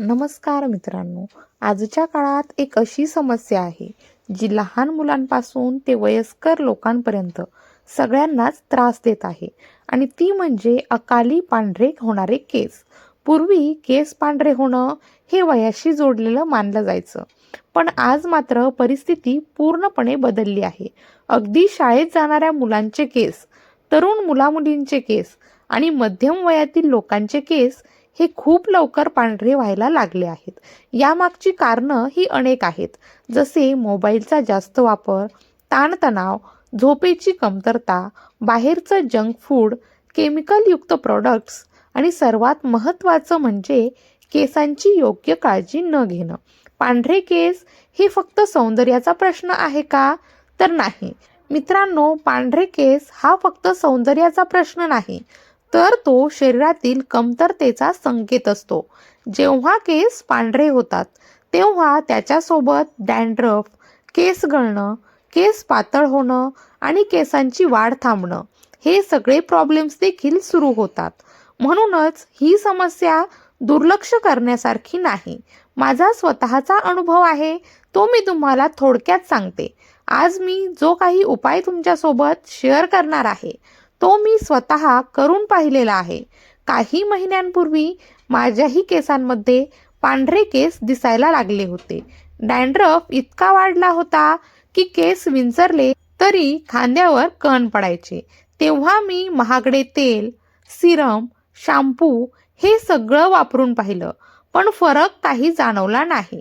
नमस्कार मित्रांनो. आजच्या काळात एक अशी समस्या आहे जी लहान मुलांपासून ते वयस्कर लोकांपर्यंत सगळ्यांनाच त्रास देत आहे आणि ती म्हणजे अकाली पांढरे होणारे केस. पूर्वी केस पांढरे होणं हे वयाशी जोडलेलं मानलं जायचं पण आज मात्र परिस्थिती पूर्णपणे बदलली आहे. अगदी शाळेत जाणाऱ्या मुलांचे केस तरुण मुलामुलींचे केस आणि मध्यम वयातील लोकांचे केस हे खूप लवकर पांढरे व्हायला लागले आहेत. यामागची कारणं ही अनेक आहेत. जसे मोबाईलचा जास्त वापर ताणतणाव झोपेची कमतरता बाहेरचं जंक फूड केमिकलयुक्त प्रॉडक्ट्स आणि सर्वात महत्त्वाचं म्हणजे केसांची योग्य काळजी न घेणं. पांढरे केस हे फक्त सौंदर्याचा प्रश्न आहे का? तर नाही. मित्रांनो पांढरे केस हा फक्त सौंदर्याचा प्रश्न नाही. तर तो शरीरातील कमतरतेचा संकेत असतो. जेव्हा केस पांढरे होतात तेव्हा त्याच्यासोबत डॅन्ड्रफ केस गळणं केस पातळ होणं आणि केसांची वाढ थांबणं हे सगळे प्रॉब्लेम्स देखील सुरू होतात. म्हणूनच ही समस्या दुर्लक्ष करण्यासारखी नाही. माझा स्वतःचा अनुभव आहे तो मी तुम्हाला थोडक्यात सांगते. आज मी जो काही उपाय तुमच्यासोबत शेअर करणार आहे तो मी स्वतः करून पाहिलेला आहे. काही महिन्यांपूर्वी माझ्याही केसांमध्ये पांढरे केस दिसायला लागले होते. डॅन्ड्रफ इतका वाढला होता की केस विंचरले तरी खांद्यावर कण पडायचे. तेव्हा मी महागडे तेल सिरम शॅम्पू हे सगळं वापरून पाहिलं पण फरक काही जाणवला नाही.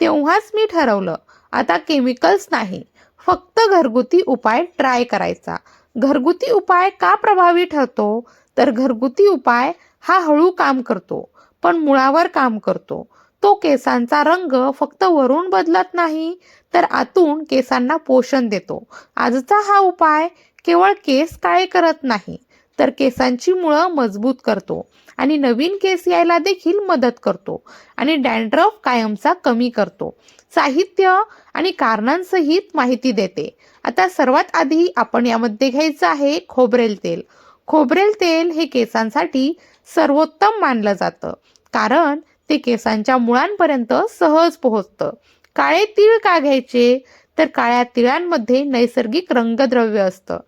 तेव्हाच मी ठरवलं आता केमिकल्स नाही फक्त घरगुती उपाय ट्राय करायचा. घरगुती उपाय का प्रभावी ठरतो? तर घरगुती उपाय हा हळू काम करतो पण मुळावर काम करतो. तो केसांचा रंग फक्त वरून बदलत नाही तर आतून केसांना पोषण देतो. आजचा हा उपाय केवळ केस काळे करत नाही तर केसांची मुळं मजबूत करतो आणि नवीन केस यायला देखील मदत करतो आणि डॅन्ड्रफ कायमचा कमी करतो. साहित्य आणि कारणांसहित माहिती देते. आता सर्वात आधी आपण यामध्ये घ्यायचं आहे खोबरेल तेल. खोबरेल तेल हे केसांसाठी सर्वोत्तम मानलं जातं. कारण ते केसांच्या मुळांपर्यंत सहज पोहोचतं. काळे तीळ का घ्यायचे? तर काळ्या तिळांमध्ये नैसर्गिक रंगद्रव्य असतं.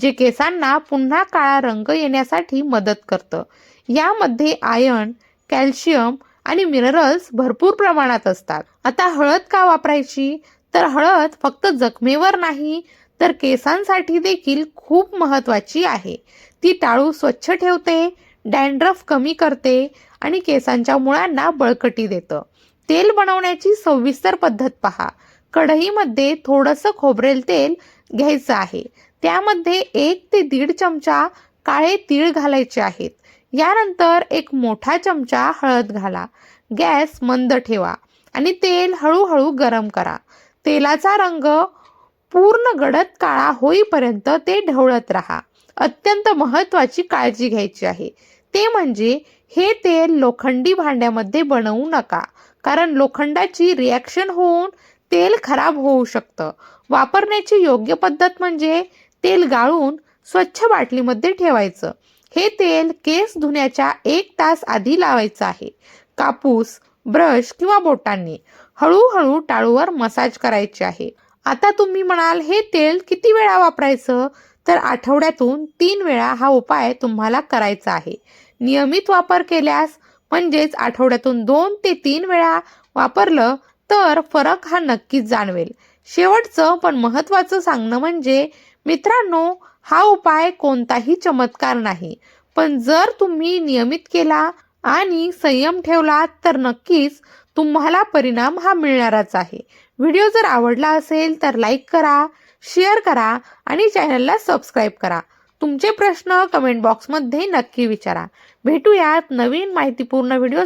जे केसांना पुन्हा काळा रंग येण्यासाठी मदत करतं. यामध्ये आयर्न कॅल्शियम आणि मिनरल्स भरपूर प्रमाणात असतात. आता हळद का वापरायची? तर हळद फक्त जखमेवर नाही तर केसांसाठी देखील खूप महत्त्वाची आहे. ती टाळू स्वच्छ ठेवते डॅन्ड्रफ कमी करते आणि केसांच्या मुळांना बळकटी देतं. तेल बनवण्याची सविस्तर पद्धत पहा. कढईमध्ये थोडंसं खोबरेल तेल घ्यायचं आहे. त्यामध्ये एक ते दीड चमचा काळे तीळ घालायचे आहेत. यानंतर एक मोठा चमचा हळद घाला. गॅस मंद ठेवा आणि तेल हळूहळू गरम करा. तेलाचा रंग पूर्ण गडद काळा होईपर्यंत ते ढवळत राहा. अत्यंत महत्त्वाची काळजी घ्यायची आहे. ते म्हणजे हे तेल लोखंडी भांड्यामध्ये बनवू नका कारण लोखंडाची रिॲक्शन होऊन तेल खराब होऊ शकतं. वापरण्याची योग्य पद्धत म्हणजे तेल गाळून स्वच्छ बाटलीमध्ये ठेवायचं. हे तेल केस धुण्याच्या एक तास आधी लावायचं आहे. कापूस ब्रश किंवा बोटांनी हळूहळू टाळूवर मसाज करायची आहे. आता तुम्ही म्हणाल हे तेल किती वेळा वापरायचं? तर आठवड्यातून तीन वेळा हा उपाय तुम्हाला करायचा आहे. नियमित वापर केल्यास म्हणजेच आठवड्यातून दोन ते तीन वेळा वापरलं तर फरक हा नक्कीच जाणवेल. शेवटचं पण महत्त्वाचं सांगणं म्हणजे मित्रांनो हा उपाय कोणताही चमत्कार नाही. पण जर तुम्ही नियमित केला आणि संयम ठेवला तर नक्कीच तुम्हाला परिणाम हा मिळणारच आहे. व्हिडिओ जर आवडला असेल तर लाईक करा शेअर करा आणि चॅनलला सबस्क्राईब करा. तुमचे प्रश्न कमेंट बॉक्समध्ये नक्की विचारा. भेटूयात नवीन माहितीपूर्ण व्हिडिओ